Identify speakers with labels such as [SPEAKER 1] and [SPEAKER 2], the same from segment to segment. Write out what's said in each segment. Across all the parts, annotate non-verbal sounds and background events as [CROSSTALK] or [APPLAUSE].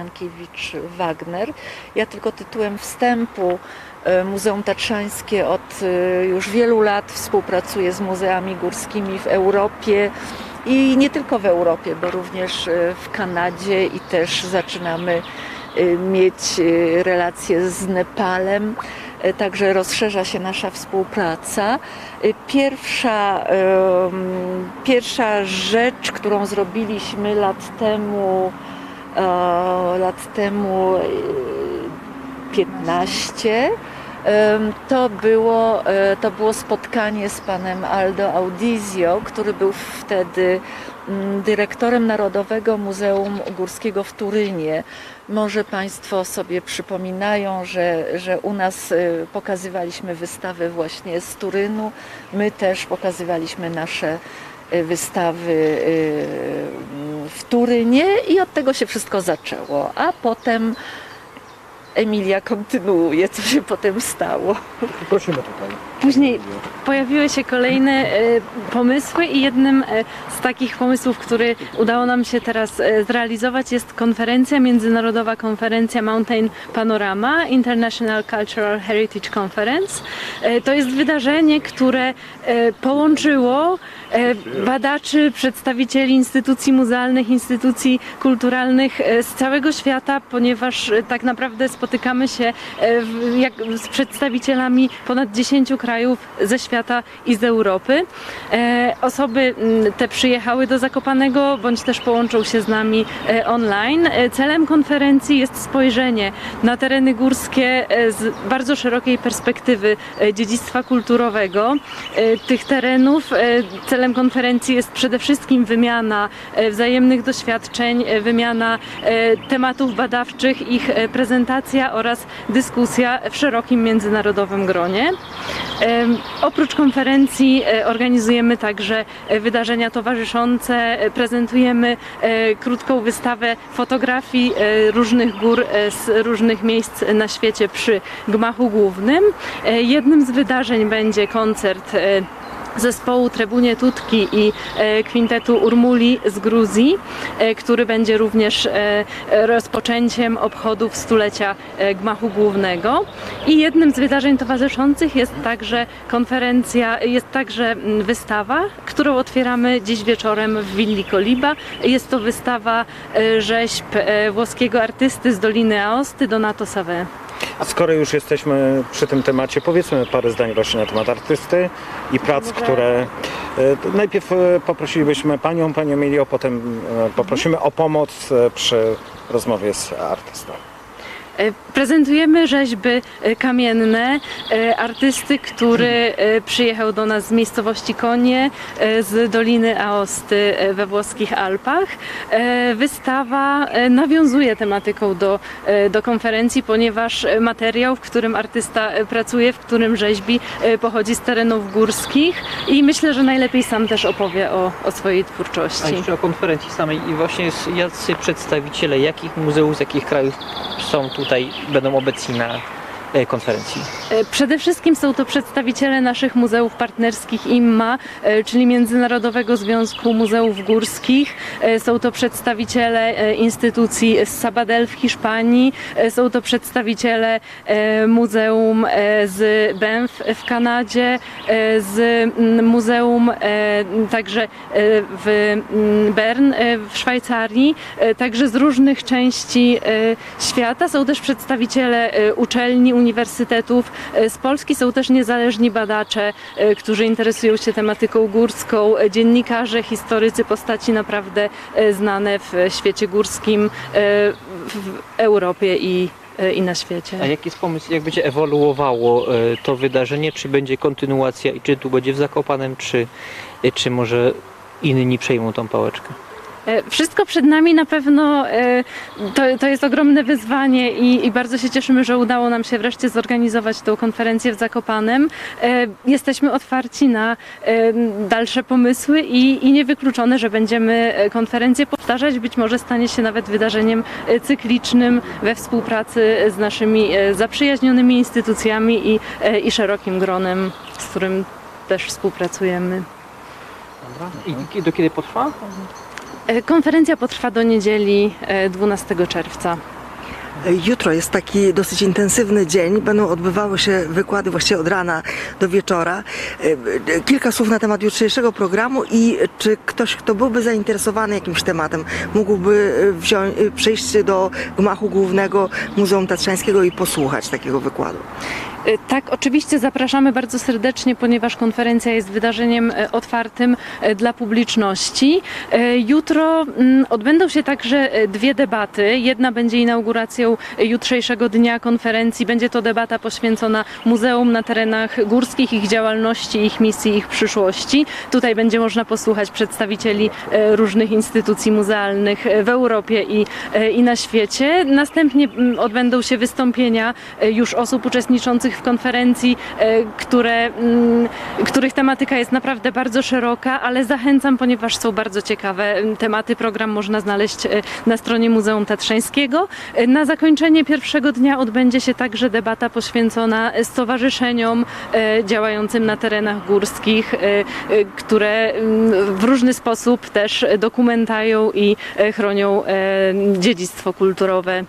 [SPEAKER 1] Jankiewicz-Wagner. Ja tylko tytułem wstępu e, Muzeum Tatrzańskie od e, już wielu lat współpracuje z muzeami górskimi w Europie i nie tylko w Europie, bo również e, w Kanadzie i też zaczynamy mieć relacje z Nepalem. Także rozszerza się nasza współpraca. Pierwsza, pierwsza rzecz, którą zrobiliśmy lat temu, lat temu e, 15. em, To było, e, to było spotkanie z panem Aldo Audizio, który był wtedy mm, dyrektorem Narodowego Muzeum Górskiego w Turynie. Może Państwo sobie przypominają, że, że u nas e, pokazywaliśmy wystawę właśnie z Turynu. My też pokazywaliśmy nasze e, wystawy e, w Turynie i od tego się wszystko zaczęło. A potem Emilia kontynuuje, co się potem stało.
[SPEAKER 2] Prosimy tutaj.
[SPEAKER 3] Później pojawiły się kolejne e, pomysły i jednym e, z takich pomysłów, który udało nam się teraz e, zrealizować jest konferencja, międzynarodowa konferencja Mountain Panorama International Cultural Heritage Conference. To jest wydarzenie, które połączyło badaczy, przedstawicieli instytucji muzealnych, instytucji kulturalnych z całego świata, ponieważ tak naprawdę spotykamy się z przedstawicielami ponad 10 krajów ze świata i z Europy. E, Osoby m, te przyjechały do Zakopanego, bądź też połączą się z nami e, online. E, Celem konferencji jest spojrzenie na tereny górskie z bardzo szerokiej perspektywy dziedzictwa kulturowego tych terenów. Celem konferencji jest przede wszystkim wymiana wzajemnych doświadczeń, wymiana tematów badawczych, ich prezentacja oraz dyskusja w szerokim międzynarodowym gronie. Oprócz konferencji e, organizujemy także e, wydarzenia towarzyszące, e, prezentujemy krótką wystawę fotografii różnych gór z różnych miejsc na świecie przy gmachu głównym. Jednym z wydarzeń będzie koncert zespołu Trebunie Tutki i e, kwintetu Urmuli z Gruzji, e, który będzie również e, rozpoczęciem obchodów stulecia gmachu głównego. I jednym z wydarzeń towarzyszących jest także konferencja, jest także mm, wystawa, którą otwieramy dziś wieczorem w Willi Koliba. Jest to wystawa rzeźb włoskiego artysty z Doliny Aosty, Donato Savę.
[SPEAKER 2] A skoro już jesteśmy przy tym temacie, powiedzmy parę zdań właśnie na temat artysty i prac, które... e, Najpierw e, poprosilibyśmy Panią, Panią Emilio, potem e, poprosimy o pomoc przy rozmowie z artystą.
[SPEAKER 3] E, Prezentujemy rzeźby e, kamienne e, artysty, który przyjechał do nas z miejscowości Konie, z Doliny Aosty we włoskich Alpach. Wystawa nawiązuje tematyką do, do konferencji, ponieważ materiał, w którym artysta pracuje, w którym rzeźbi, pochodzi z terenów górskich i myślę, że najlepiej sam też opowie o, o swojej
[SPEAKER 4] A
[SPEAKER 3] twórczości.
[SPEAKER 4] jeszcze o konferencji samej i właśnie jacy przedstawiciele jakich muzeów, z jakich krajów są tutaj, będą obecni na konferencji.
[SPEAKER 3] E, Przede wszystkim są to przedstawiciele naszych muzeów partnerskich IMMA, e, czyli Międzynarodowego Związku Muzeów Górskich. E, Są to przedstawiciele e, instytucji z Sabadell w Hiszpanii. E, Są to przedstawiciele e, Muzeum e, z Banff w Kanadzie, e, z Muzeum e, także e, w Bern e, w Szwajcarii, e, także z różnych części e, świata. Są też przedstawiciele e, uczelni, uniwersytetów. E, Z Polski są też niezależni badacze, e, którzy interesują się tematyką górską, e, dziennikarze, historycy, postaci naprawdę znane w świecie górskim, w Europie i, i na świecie.
[SPEAKER 4] A jaki jest pomysł, jak będzie ewoluowało to wydarzenie? Czy będzie kontynuacja i czy tu będzie w Zakopanem, czy, czy może inni przejmą tą pałeczkę?
[SPEAKER 3] E, Wszystko przed nami na pewno e, to, to jest ogromne wyzwanie i, i bardzo się cieszymy, że udało nam się wreszcie zorganizować tą konferencję w Zakopanem. E, Jesteśmy otwarci na dalsze pomysły i, i niewykluczone, że będziemy konferencję powtarzać. Być może stanie się nawet wydarzeniem cyklicznym we współpracy z naszymi zaprzyjaźnionymi instytucjami i, i szerokim gronem, z którym też współpracujemy.
[SPEAKER 4] Dobra. I do kiedy potrwa?
[SPEAKER 3] E, Konferencja potrwa do niedzieli e, 12 czerwca.
[SPEAKER 5] Jutro jest taki dosyć intensywny dzień. Będą odbywały się wykłady właściwie od rana do wieczora. E, Kilka słów na temat jutrzejszego programu i czy ktoś, kto byłby zainteresowany jakimś tematem, mógłby e, wziąć, e, przyjść do gmachu głównego Muzeum Tatrzańskiego i posłuchać takiego wykładu.
[SPEAKER 3] E, Tak, oczywiście zapraszamy bardzo serdecznie, ponieważ konferencja jest wydarzeniem e, otwartym e, dla publiczności. Jutro mm, odbędą się także dwie debaty. Jedna będzie inauguracją jutrzejszego dnia konferencji. Będzie to debata poświęcona muzeum na terenach górskich, ich działalności, ich misji, ich przyszłości. Tutaj będzie można posłuchać przedstawicieli różnych instytucji muzealnych w Europie i, i na świecie. Następnie mm, odbędą się wystąpienia już osób uczestniczących w konferencji, e, które, mm, których tematyka jest naprawdę bardzo szeroka, ale zachęcam, ponieważ są bardzo ciekawe tematy. Program można znaleźć e, na stronie Muzeum Tatrzańskiego. E, Na zakończenie pierwszego dnia odbędzie się także debata poświęcona stowarzyszeniom działającym na terenach górskich, które w różny sposób też dokumentają i chronią dziedzictwo kulturowe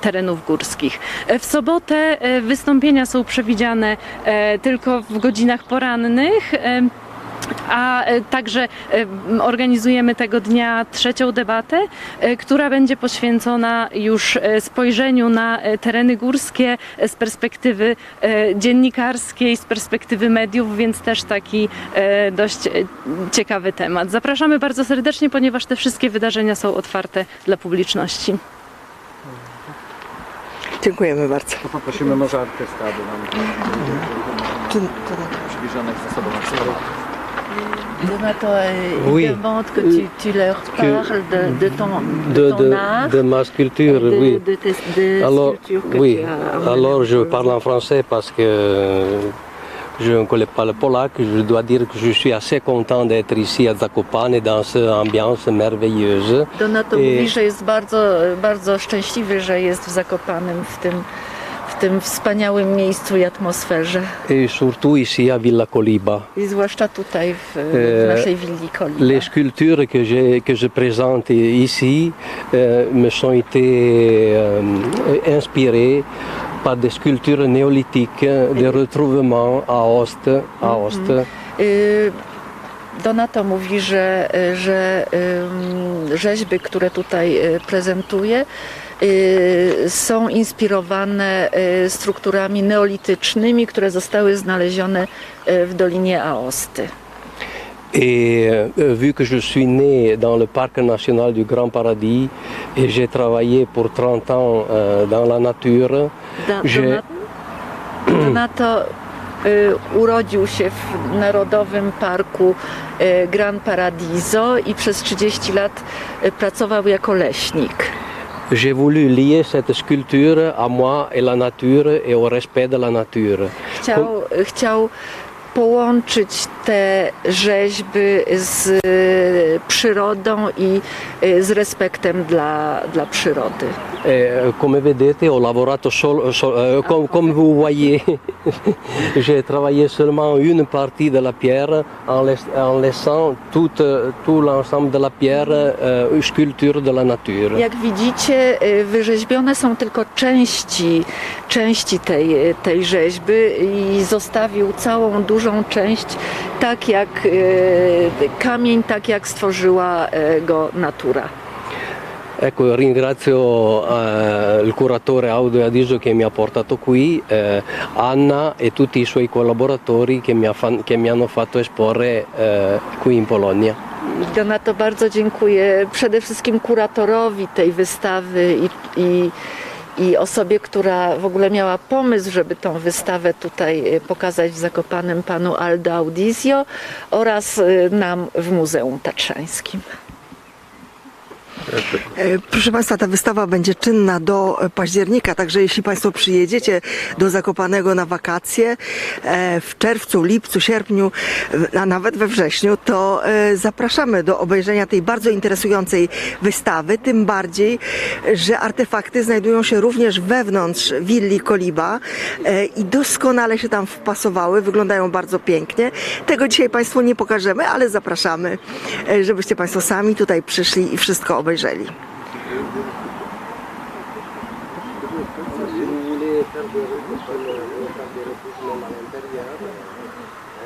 [SPEAKER 3] terenów górskich. W sobotę wystąpienia są przewidziane e, tylko w godzinach porannych. e, A e, także organizujemy tego dnia trzecią debatę, która będzie poświęcona już spojrzeniu na tereny górskie z perspektywy dziennikarskiej, z perspektywy mediów, więc też taki dość ciekawy temat. Zapraszamy bardzo serdecznie, ponieważ te wszystkie wydarzenia są otwarte dla publiczności.
[SPEAKER 5] Dziękujemy bardzo.
[SPEAKER 2] To poprosimy może artystę, aby nam przybliżonych
[SPEAKER 6] Oui.
[SPEAKER 1] demandent que tu, tu leur parles de, de ton, de
[SPEAKER 6] de,
[SPEAKER 1] ton
[SPEAKER 6] de,
[SPEAKER 1] art,
[SPEAKER 6] de ma sculpture,
[SPEAKER 1] de,
[SPEAKER 6] oui.
[SPEAKER 1] de tes des
[SPEAKER 6] Alors,
[SPEAKER 1] sculptures que
[SPEAKER 6] oui.
[SPEAKER 1] tu as amenées
[SPEAKER 6] Alors, je parle en français parce que je ne connais pas le polac. Je dois dire que je suis assez content d'être ici à Zakopane dans cette ambiance merveilleuse.
[SPEAKER 1] Donato
[SPEAKER 6] I-
[SPEAKER 1] mówi, że jest bardzo, bardzo szczęśliwy, że jest w Zakopanem, w tym, w tym wspaniałym miejscu i atmosferze.
[SPEAKER 6] Et surtout ici à Villa Coliba.
[SPEAKER 1] I zwłaszcza tutaj w, w
[SPEAKER 6] E,
[SPEAKER 1] naszej willi Koliba.
[SPEAKER 6] Les sculptures que, je présente ici euh, me sont été euh, inspirées par des sculptures néolithiques, des retrouvements à Ost. À Ost.
[SPEAKER 1] Y, Donato mówi, że, że rzeźby, które tutaj y, prezentuje, y, są inspirowane strukturami neolitycznymi, które zostały znalezione w Dolinie Aosty.
[SPEAKER 6] Et euh, vu que je suis né dans le parc national du Grand Paradis et j'ai travaillé pour 30 ans euh, dans la nature,
[SPEAKER 1] Da, Dona- Donato [CLEARS THROAT] y, urodził się w Narodowym Parku y, Gran Paradiso i przez 30 lat y, pracował jako leśnik.
[SPEAKER 6] j'ai voulu lier cette sculpture à moi et la nature et au respect de la nature.
[SPEAKER 1] Chciał, chciał połączyć te rzeźby z y, przyrodą i y, z respektem dla, dla przyrody.
[SPEAKER 6] Euh, come vedete, ho lavorato solo, so- euh, com- comme vous voyez, [LAUGHS] j'ai travaillé seulement une partie de la pierre en, lais- en laissant toute, tout l'ensemble de la pierre euh, sculpture de la nature.
[SPEAKER 1] Jak widzicie, y, wyrzeźbione są tylko części, części tej, tej rzeźby i zostawił całą dużą część, tak jak y, kamień, tak jak stworzyła y, go natura.
[SPEAKER 6] Ecco, ringrazio eh, il curatore Audio Adiso che mi ha portato qui, eh, Anna e tutti i suoi collaboratori che mi, ha fan- che mi hanno fatto esporre eh, qui in Polonia.
[SPEAKER 1] Donato bardzo dziękuję przede wszystkim kuratorowi tej wystawy i, i, i osobie, która w ogóle miała pomysł, żeby tą wystawę tutaj e, pokazać w Zakopanem panu Aldo Audizio oraz e, nam w Muzeum Tatrzańskim.
[SPEAKER 5] E, Proszę Państwa, ta wystawa będzie czynna do października, także jeśli Państwo przyjedziecie do Zakopanego na wakacje e, w czerwcu, lipcu, sierpniu, e, a nawet we wrześniu, to zapraszamy do obejrzenia tej bardzo interesującej wystawy, tym bardziej, że artefakty znajdują się również wewnątrz willi Koliba i doskonale się tam wpasowały, wyglądają bardzo pięknie. Tego dzisiaj Państwu nie pokażemy, ale zapraszamy, żebyście Państwo sami tutaj przyszli i wszystko obejrzeli. уезжали. Thank you.